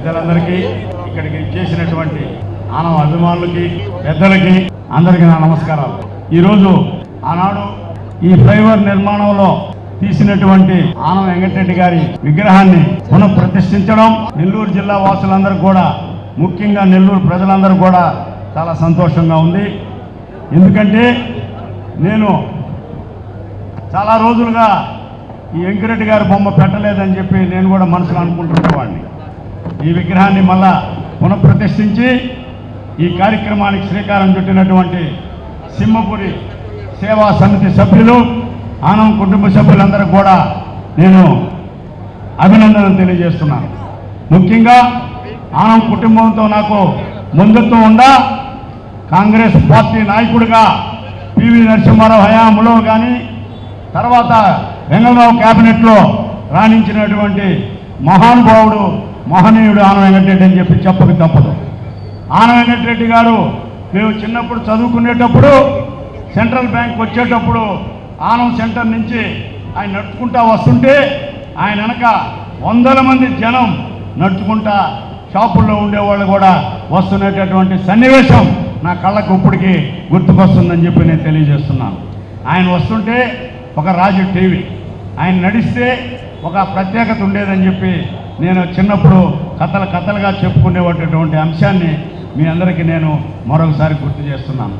పెద్దలందరికీ ఇక్కడికి చేసినటువంటి ఆనవ అభిమానులకి పెద్దలకి అందరికీ నా నమస్కారాలు. ఈరోజు ఆనాడు ఈ ఫ్లైఓవర్ నిర్మాణంలో తీసినటువంటి ఆనవ వెంకటరెడ్డి గారి విగ్రహాన్ని పునః ప్రతిష్ఠించడం నెల్లూరు జిల్లా వాసులందరూ కూడా ముఖ్యంగా నెల్లూరు ప్రజలందరూ కూడా చాలా సంతోషంగా ఉంది. ఎందుకంటే నేను చాలా రోజులుగా ఈ వెంకరెడ్డి గారి బొమ్మ పెట్టలేదని చెప్పి నేను కూడా మనసులో అనుకుంటున్నవాడిని. ఈ విగ్రహాన్ని మళ్ళా పునఃప్రతిష్ఠించి ఈ కార్యక్రమానికి శ్రీకారం చుట్టినటువంటి సింహపురి సేవా సమితి సభ్యులు ఆనం కుటుంబ సభ్యులందరూ కూడా నేను అభినందనలు తెలియజేస్తున్నాను. ముఖ్యంగా ఆనం కుటుంబంతో నాకు ముందుత్వం ఉందా కాంగ్రెస్ పార్టీ నాయకుడిగా పివి నరసింహారావు హయాంలో కానీ తర్వాత వెంగళరావు క్యాబినెట్లో రాణించినటువంటి మహానుభావుడు మహనీయుడు ఆన వెంకటరెడ్డి అని చెప్పి చెప్పక తప్పదు. ఆన వెంకటరెడ్డి గారు మేము చిన్నప్పుడు చదువుకునేటప్పుడు సెంట్రల్ బ్యాంక్ వచ్చేటప్పుడు ఆనం సెంటర్ నుంచి ఆయన నడుచుకుంటా వస్తుంటే ఆయన వెనక వందల మంది జనం నడుచుకుంటా షాపుల్లో ఉండేవాళ్ళు కూడా వస్తున్నటువంటి సన్నివేశం నా కళ్ళకు ఇప్పటికీ గుర్తుకొస్తుందని చెప్పి నేను తెలియజేస్తున్నాను. ఆయన వస్తుంటే ఒక రాజు టీవీ ఆయన నడిస్తే ఒక ప్రత్యేకత ఉండేదని చెప్పి నేను చిన్నప్పుడు కథలు కథలుగా చెప్పుకునేటటువంటి అంశాన్ని మీ అందరికీ నేను మరొకసారి గుర్తు చేస్తున్నాను.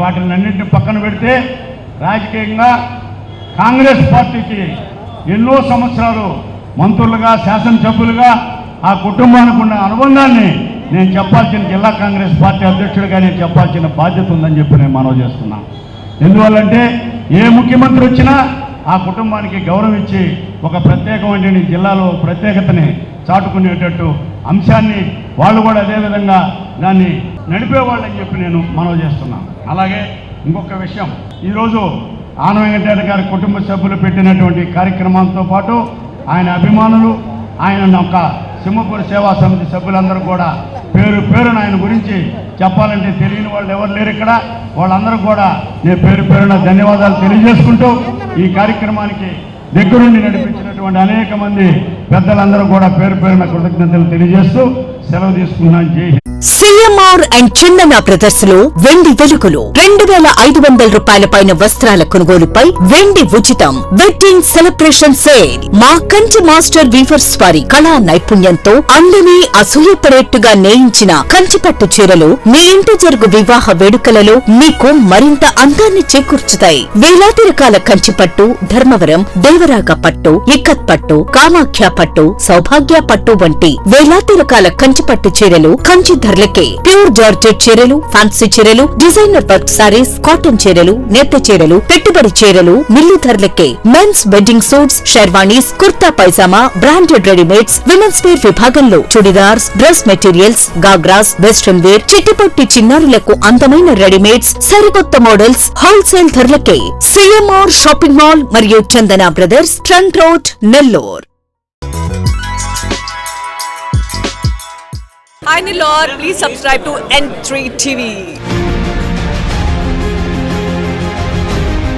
వాటిని అన్నింటిని పక్కన పెడితే రాజకీయంగా కాంగ్రెస్ పార్టీకి ఎన్నో సంవత్సరాలు మంత్రులుగా శాసనసభ్యులుగా ఆ కుటుంబానికి ఉన్న అనుబంధాన్ని నేను చెప్పాల్సిన జిల్లా కాంగ్రెస్ పార్టీ అధ్యక్షుడిగా నేను చెప్పాల్సిన బాధ్యత ఉందని చెప్పి నేను మనవి చేస్తున్నాను. ఎందువల్లంటే ఏ ముఖ్యమంత్రి వచ్చినా ఆ కుటుంబానికి గౌరవం ఇచ్చి ఒక ప్రత్యేకమైన జిల్లాలో ప్రత్యేకతని చాటుకునేటట్టు అంశాన్ని వాళ్ళు కూడా అదేవిధంగా దాన్ని నడిపేవాళ్ళని చెప్పి నేను మనవి చేస్తున్నాను అలాగే ఇంకొక విషయం ఈరోజు ఆన వెంకటరెడ్డి గారి కుటుంబ సభ్యులు పెట్టినటువంటి కార్యక్రమంతో పాటు ఆయన అభిమానులు ఆయన ఒక సింహపూర్ సేవా సమితి సభ్యులందరూ కూడా పేరు పేరున ఆయన గురించి చెప్పాలంటే తెలియని వాళ్ళు ఎవరు లేరు ఇక్కడ. వాళ్ళందరూ కూడా నేను పేరు పేరున ధన్యవాదాలు తెలియజేసుకుంటూ ఈ కార్యక్రమానికి దగ్గరుండి నడిపించినటువంటి అనేక మంది పెద్దలందరూ కూడా పేరు పేరున కృతజ్ఞతలు తెలియజేస్తూ సెలవు తీసుకున్నాను జై సిఎంఆర్ అండ్ చందన బ్రదర్స్లో వెండి వెలుగులు. రెండు వేల ఐదు వందల రూపాయల పైన వస్త్రాల కొనుగోలుపై వెండి ఉచితం. Wedding celebration sale. మా కంచి మాస్టర్ వీవర్స్ వారి కళా నైపుణ్యంతో అందరినీ అసూయపడేట్టుగా నేయించిన కంచిపట్టు చీరలు మీ ఇంటి జరుగు వివాహ వేడుకలలో మీకు మరింత అందాన్ని చేకూర్చుతాయి. వేలాది రకాల కంచిపట్టు ధర్మవరం దేవరాగ పట్టు ఇక్కత్ పట్టు కామాఖ్య పట్టు సౌభాగ్య పట్టు వంటి వేలాది రకాల కంచిపట్టు చీరలు కంచి ధరలకే. ప్యూర్ జార్జెట్ చీరలు ఫ్యాన్సీ చీరలు డిజైనర్ వర్క్ సారీస్ కాటన్ చీరలు నేత చీరలు పెట్టుబడి చీరలు మిల్లు ధరలకే. Men's wedding suits sherwanis kurta pyjama branded readymades women's wear విభాగంలో churidars dress materials ghagras western wear చిట్టిపొట్టి చిన్నారులకు అందమైన రెడీమేడ్స్ సరికొత్త మోడల్స్ హోల్సేల్ ధరలకే. సిఎంఆర్ షాపింగ్ మాల్ మరియు Chandana brothers trunk road Nellore Hi Nilor, please subscribe to N3 TV.